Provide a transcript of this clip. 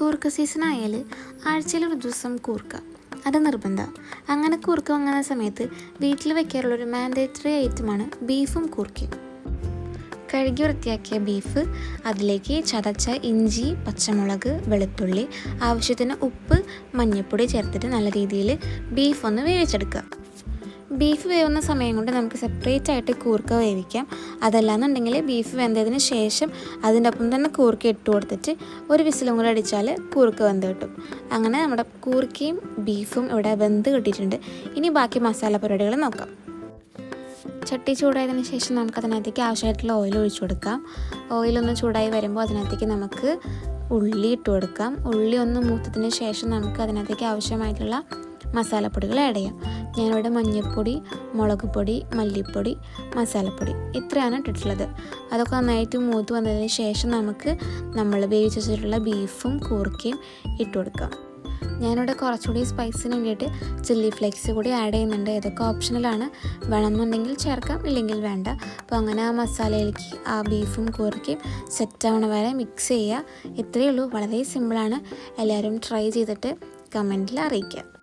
കൂർക്ക സീസൺ ആയാൽ ആഴ്ചയിൽ ഒരു ദിവസം കൂർക്ക. അത് നിർബന്ധം. അങ്ങനെ കൂർക്ക വാങ്ങുന്ന സമയത്ത് വീട്ടിൽ വെക്കാറുള്ള ഒരു മാൻഡേറ്ററി ഐറ്റമാണ് ബീഫും കൂർക്കയും. കഴുകി വൃത്തിയാക്കിയ ബീഫ് അതിലേക്ക് ചതച്ച ഇഞ്ചി പച്ചമുളക് വെളുത്തുള്ളി ആവശ്യത്തിന് ഉപ്പ് മഞ്ഞൾപ്പൊടി ചേർത്തിട്ട് നല്ല രീതിയിൽ ബീഫ് ഒന്ന് വേവിച്ചെടുക്കുക. ബീഫ് വേവുന്ന സമയം കൊണ്ട് നമുക്ക് സെപ്പറേറ്റ് ആയിട്ട് കൂർക്ക വേവിക്കാം. അതല്ലാന്നുണ്ടെങ്കിൽ ബീഫ് വെന്തതിന് ശേഷം അതിന്റെ ഒപ്പം തന്നെ കൂർക്ക ഇട്ട് കൊടുത്തിട്ട് ഒരു വിസിലും കൂടെ അടിച്ചാൽ കൂർക്ക വെന്ത് കിട്ടും. അങ്ങനെ നമ്മുടെ കൂർക്കയും ബീഫും ഇവിടെ വെന്ത് കിട്ടിയിട്ടുണ്ട്. ഇനി ബാക്കി മസാല പരിപാടികൾ നോക്കാം. ചട്ടി ചൂടായതിനു ശേഷം നമുക്ക് അതിനകത്തേക്ക് ആവശ്യമായിട്ടുള്ള ഓയിൽ ഒഴിച്ചു കൊടുക്കാം. ഓയിലൊന്ന് ചൂടായി വരുമ്പോൾ അതിനകത്തേക്ക് നമുക്ക് ഉള്ളി ഇട്ട് കൊടുക്കാം. ഉള്ളി ഒന്ന് മൂത്തതിന് ശേഷം നമുക്ക് അതിനകത്തേക്ക് ആവശ്യമായിട്ടുള്ള മസാലപ്പൊടികൾ ആഡ് ചെയ്യാം. ഞാനിവിടെ മഞ്ഞൾപ്പൊടി മുളക് പൊടി മല്ലിപ്പൊടി മസാലപ്പൊടി ഇത്രയാണ് ഇട്ടിട്ടുള്ളത്. അതൊക്കെ നന്നായിട്ട് മൂത്ത് വന്നതിന് ശേഷം നമുക്ക് നമ്മൾ വേവിച്ച് വെച്ചിട്ടുള്ള ബീഫും കൂർക്കയും ഇട്ട് കൊടുക്കാം. ഞാനിവിടെ കുറച്ചുകൂടി സ്പൈസിന് വേണ്ടിയിട്ട് ചില്ലി ഫ്ലേക്സ് കൂടി ആഡ് ചെയ്യുന്നുണ്ട്. ഇതൊക്കെ ഓപ്ഷണലാണ് വേണമെന്നുണ്ടെങ്കിൽ ചേർക്കാം ഇല്ലെങ്കിൽ വേണ്ട. അപ്പോൾ അങ്ങനെ ആ മസാലയിലേക്ക് ആ ബീഫും കൂർക്കയും സെറ്റ് ആവണ വരെ മിക്സ് ചെയ്യുക. ഇത്രയേ ഉള്ളൂ. വളരെ സിമ്പിളാണ് എല്ലാവരും ട്രൈ ചെയ്തിട്ട് കമന്റിൽ അറിയിക്കുക.